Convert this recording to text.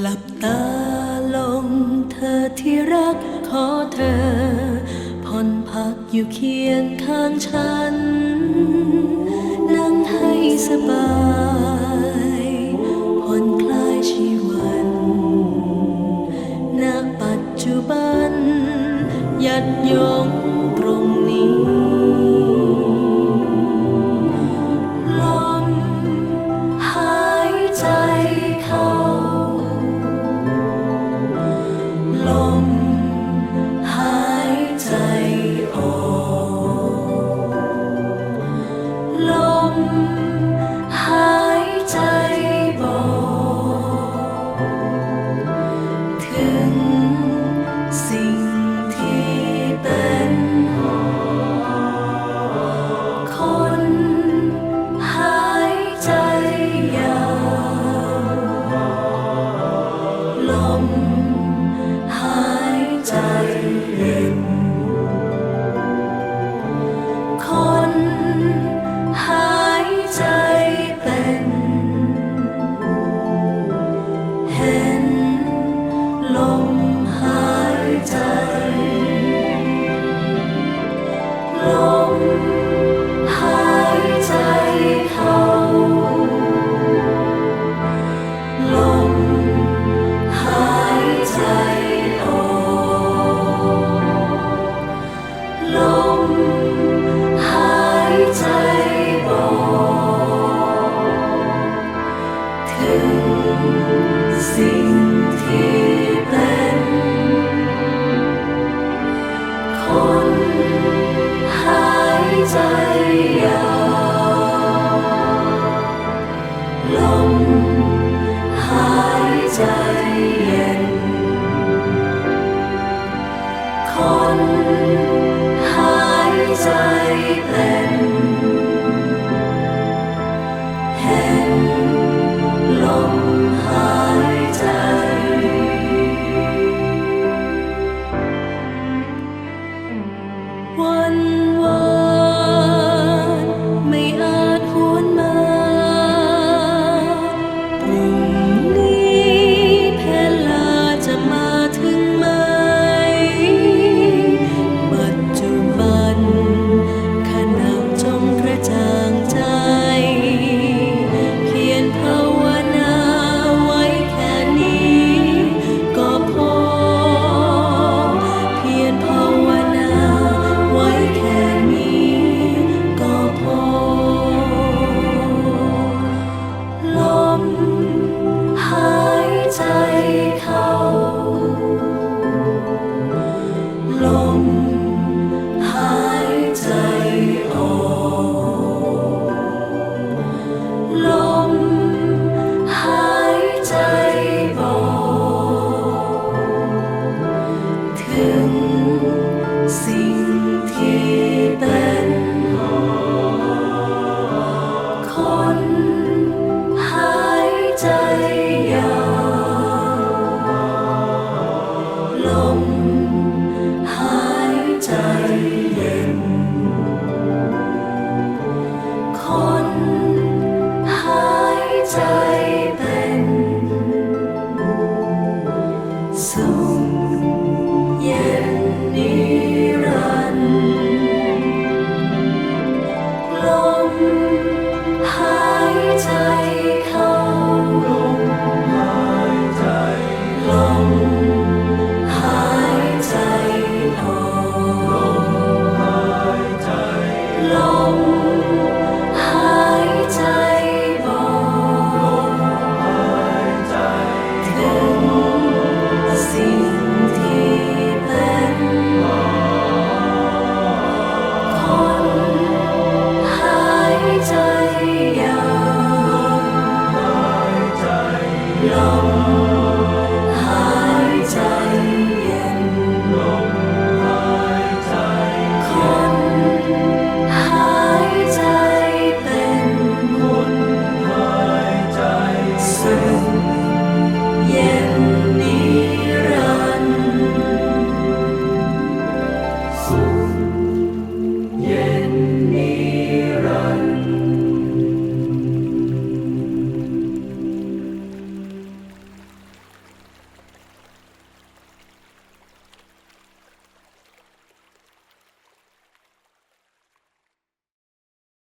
หลับตาลงเธอที่รักขอเธอ ผ่อนพักอยู่เคียงข้างฉัน นั่งให้สบายผ่อนคลายชีวันนักปัจจุบันยัดยง Baby. มหายใจเย็น คนหายใจเป็นสุขนิรันด์ลมหายใจ come.